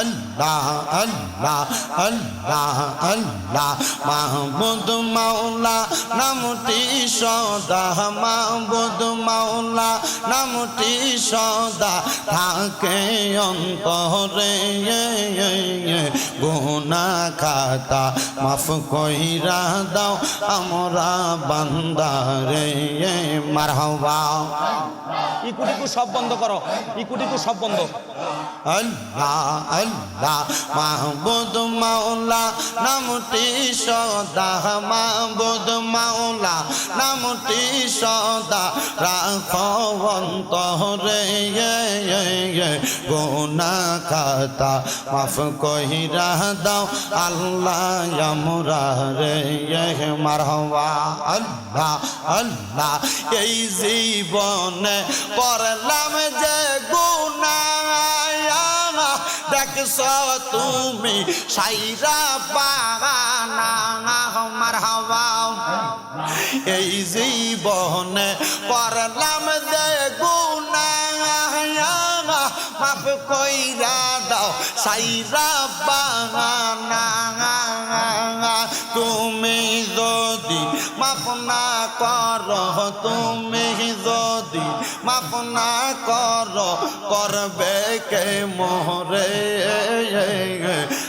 আল্লাহ আল্লাহ আল্লাহ আল্লাহ। মাহবুদ মাওলা নামটি সদা। মাহবুদ মাওলা নামটি সদা। থাকে অন্তরে গুনা খাতা মাফ কইরা দাও আমরা বান্দারে মারহাবা। ইকুটিকু সব বন্ধ করো ইকুটিকু সব বন্ধ। আল্লাহ আল্লাহ, মাহবুদ মাওলা, নামটি সদা, মাহবুদ মাওলা, নামটি সদা, রাখো অন্তরে গোনা খাতা মাফ কহিরা দাও, আল্লাহ আমরা রে মারহবা, আল্লাহ আল্লাহ, এই জীবনে করলাম যে গুনা দেখছ তুমি সাইরা বাগানা আমার হাওয়া। এই জীবনে করলাম যে গুনা মাফ কইরা দাও। সাইরা বাগানা তুমি যদি মাফ না করো, তুমি যদি মাফ না করো, করবে কে মোহরে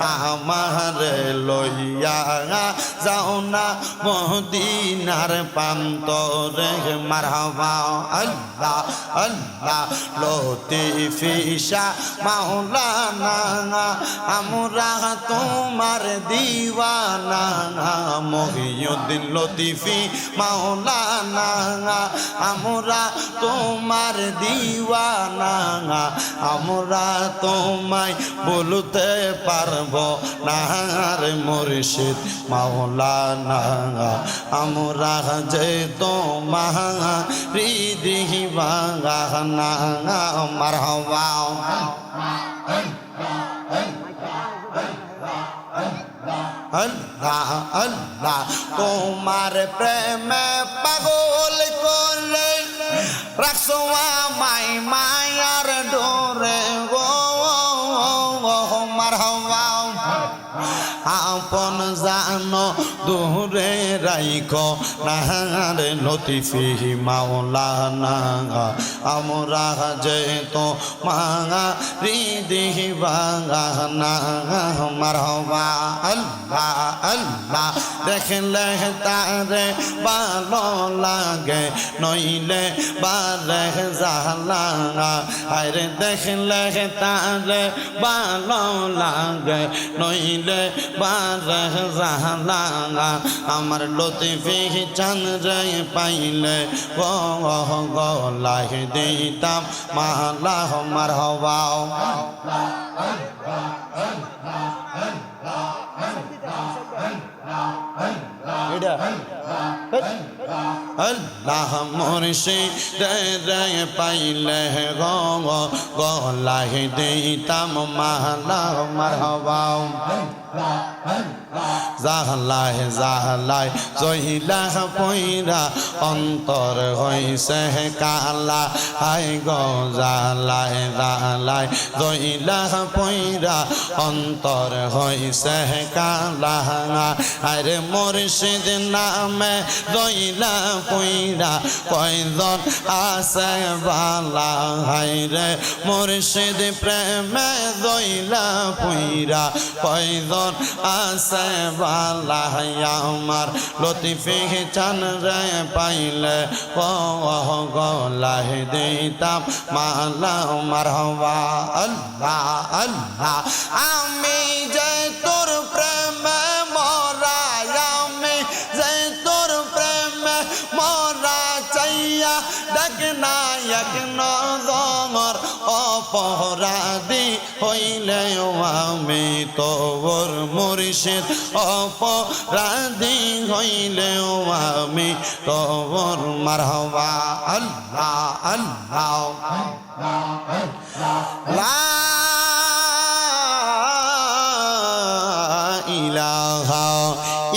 আমার লইয়া যাও না মদিনার প্রান্তরে মারহাবা, আল্লাহ আল্লাহ লতিফিসা মাওলানা আমরা তোমার দিওয়ানা মহিউদ্দিন লতিফি, মাওলানা আমরা তোমার দিওয়ানা আমরা তোমায় বলতে পারব না রে মুর্শিদ মাওলানা আমরা যে তোমার হৃদি বাগানা মারহাবা। আল্লাহ আল্লাহ, তোমার প্রেমে পাগল করে রাখছো আমায় মায়ার ডোরে গো। জানো দূরে রাইক নাহারে লতিফি মাওলানা, আমরা যে তো মাঙা বাঙা না মারহবা আল্লাহ আল্লাহ। দেখলে তারে ভালো লাগে, নইলে বারে জালা আরে দেখলে তারে ভালো লাগে, নইলে বারে জালা আমার লতিফি চন্দ্রে পাইলে ও গলাহ দিতাম মালা মার হওয়াও عقيدة আল্লাহ মুর্শিদ রে পাইলে গো গলাহ দিতাম মালা মার হওয়াও জাহলায় জাহলায় জহিলা পইরা অন্তর হইছে কালা। হাই গো জালায় জালায় জহিলা পইরা অন্তর হইছে কালা। আরে মুর্শিদ নামে জহিলা পইরা কয়জন আছে বালা? হাই রে মুর্শিদ প্রেমে জহিলা পইরা কয়জন আছে বালা? আমার লতিফি চান রে পাইলে, ও গলাহ দিতাম মালা, মারহবা। আল্লাহ আল্লাহ, আমি যে তোর প্রেমে নায়ক নজর অপরাধী হইলে আমি তোর মুর্শিদ। অপরাধী হইলে আমি তোর মারহবা। আল্লাহ আল্লাহ। লা ইলাহা